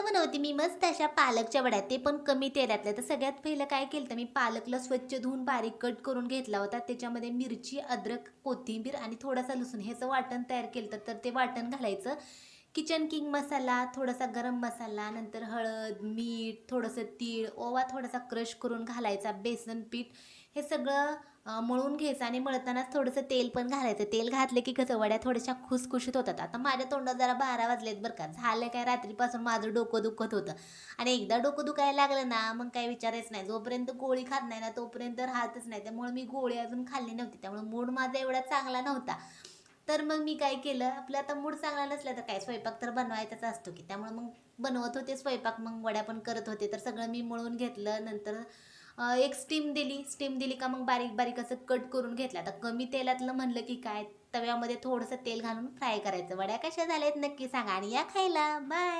आता बनवते मी मस्त अशा पालकच्या वड्या ते पण कमी तेलातल्या. तर सगळ्यात पहिलं काय केलं तर मी पालकला स्वच्छ धुवून बारीक कट करून घेतला होता. त्याच्यामध्ये मिरची अद्रक कोथिंबीर आणि थोडासा लसूण. ह्याचं वाटण तयार केलं तर ते वाटण घालायचं. किचन किंग मसाला थोडासा गरम मसाला नंतर हळद मीठ थोडंसं तीळ ओवा थोडासा क्रश करून घालायचा बेसन पीठ. हे सगळं मळून घ्यायचं आणि मळतानाच थोडंसं तेल पण घालायचं. तेल घातलं की कसं वड्या थोड्याशा खुसखुशीत होतात. आता माझ्या तोंडात जरा बारा वाजलेत बरं का. झालं काय रात्रीपासून माझं डोकं दुखत होतं. आणि एकदा डोकं दुखायला लागलं ना मग काय विचारायचं नाही. जोपर्यंत गोळी खात नाही ना तोपर्यंत राहतच नाही. त्यामुळे मी गोळी अजून खाल्ली नव्हती. त्यामुळे मूड माझा एवढा चांगला नव्हता. तर मग मी काय केलं आपलं आता मूड चांगला नसला तर काय स्वयंपाक तर बनवायचाच असतो की त्यामुळे मग बनवत होते स्वयंपाक मग वड्या पण करत होते तर सगळं मी मळून घेतलं नंतर एक स्टीम दिली स्टीम दिली का मग बारीक बारीक असं कट करून घेतलं. आता कमी तेलातलं म्हणलं की काय तव्यामध्ये थोडंसं तेल घालून फ्राय करायचं. वड्या कशा झाल्यात नक्की सांगा आणि या खायला. बाय